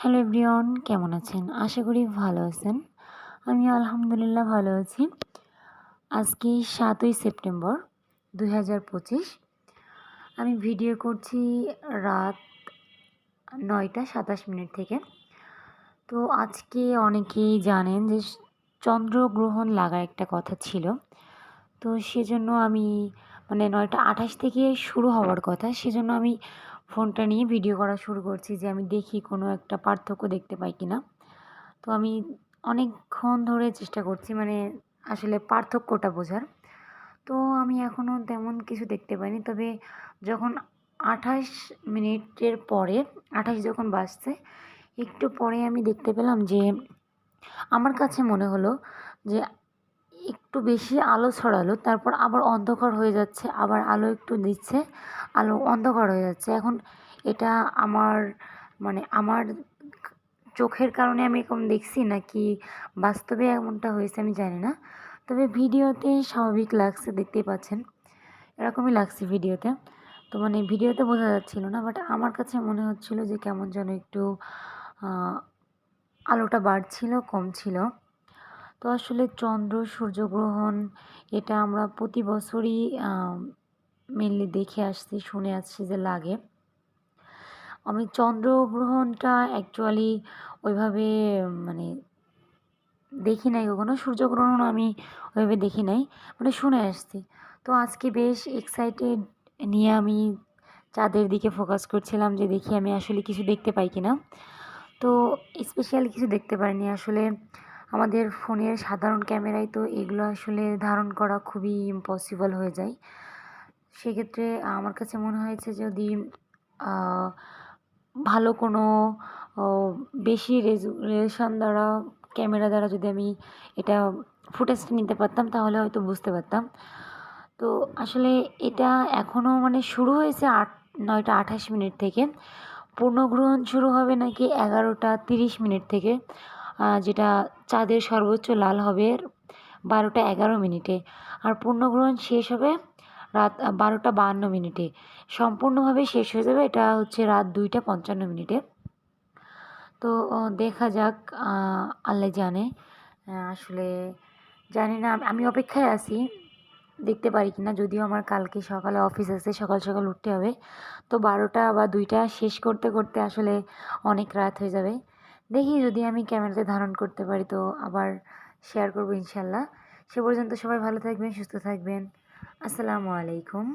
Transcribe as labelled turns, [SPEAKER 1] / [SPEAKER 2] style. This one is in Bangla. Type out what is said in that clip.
[SPEAKER 1] হ্যালো এভরিওয়ান, কেমন আছেন? আশা করি ভালো আছেন। আমি আলহামদুলিল্লাহ ভালো আছি। আজকে সাতই সেপ্টেম্বর দুই হাজার পঁচিশ। আমি ভিডিও করছি রাত নয়টা সাতাশ মিনিট থেকে। তো আজকে অনেকেই জানেন যে চন্দ্রগ্রহণ লাগার একটা কথা ছিল। তো সেজন্য আমি মানে নয়টা আঠাশ থেকে শুরু হওয়ার কথা, সেজন্য আমি ফোনটা নিয়ে ভিডিও করা শুরু করছি যে আমি দেখি কোনো একটা পার্থক্য দেখতে পাই কি না তো আমি অনেকক্ষণ ধরে চেষ্টা করছি মানে আসলে পার্থক্যটা বোঝার। তো আমি এখনও তেমন কিছু দেখতে পাইনি। তবে যখন আঠাশ মিনিটের পরে, আঠাশ যখন বাজছে, একটু পরে আমি দেখতে পেলাম যে আমার কাছে মনে হলো যে একটু বেশি আলো ছড়ালো, তারপর আবার অন্ধকার হয়ে যাচ্ছে, আবার আলো একটু দিচ্ছে, আলো অন্ধকার হয়ে যাচ্ছে। এখন এটা আমার মানে আমার চোখের কারণে আমি এরকম দেখছি নাকি বাস্তবে এমনটা হয়েছে আমি জানি না। তবে ভিডিওতে স্বাভাবিক লাগছে, দেখতেই পাচ্ছেন। এরকমই লাগছে ভিডিওতে। তো মানে ভিডিওতে বোঝা যাচ্ছিল না বাট আমার কাছে মনে হচ্ছিল যে কেমন যেন একটু আলোটা বাড়ছিল, কম ছিল। তো আসলে চন্দ্র, সূর্যগ্রহণ এটা আমরা প্রতি বছরই মেনলি দেখে আসছি, শুনে আসছি যে লাগে। আমি চন্দ্রগ্রহণটা অ্যাকচুয়ালি ওইভাবে মানে দেখি নাই কখনো, সূর্যগ্রহণ আমি ওইভাবে দেখি নাই মানে শুনে আসছি। তো আজকে বেশ এক্সাইটেড নিয়ে আমি চাঁদের দিকে ফোকাস করছিলাম যে দেখি আমি আসলে কিছু দেখতে পাই কিনা। তো স্পেশাল কিছু দেখতে পারিনি আসলে। আমাদের ফোনের সাধারণ ক্যামেরায় তো এগুলো আসলে ধারণ করা খুবই ইম্পসিবল হয়ে যায়। সেক্ষেত্রে আমার কাছে মনে হয়েছে যদি ভালো কোনো বেশি রেজুলেশন দ্বারা, ক্যামেরা দ্বারা যদি আমি এটা ফুটেজটা নিতে পারতাম, তাহলে হয়তো বুঝতে পারতাম। তো আসলে এটা এখনও মানে শুরু হয়েছে আট, নয়টা আঠাশ মিনিট থেকে। পূর্ণগ্রহণ শুরু হবে নাকি এগারোটা তিরিশ মিনিট থেকে। যেটা চাঁদের সর্বোচ্চ লাল হবে বারোটা এগারো মিনিটে। আর পূর্ণগ্রহণ শেষ হবে রাত বারোটা বাহান্ন মিনিটে। সম্পূর্ণভাবে শেষ হয়ে যাবে এটা হচ্ছে রাত দুইটা পঞ্চান্ন মিনিটে। তো দেখা যাক আল্লাহ জানে। আসলে জানি না, আমি অপেক্ষায় আছি। দেখতে পারি কি না যদিও আমার কালকে সকালে অফিস আছে, সকাল সকাল উঠতে হবে। তো বারোটা বা দুইটা শেষ করতে করতে আসলে অনেক রাত হয়ে যাবে। দেখি যদি আমি ক্যামেরাতে ধারণ করতে পারি তো আবার শেয়ার করব ইনশাল্লাহ। সে পর্যন্ত সবাই ভালো থাকবেন, সুস্থ থাকবেন। আসসালামু আলাইকুম।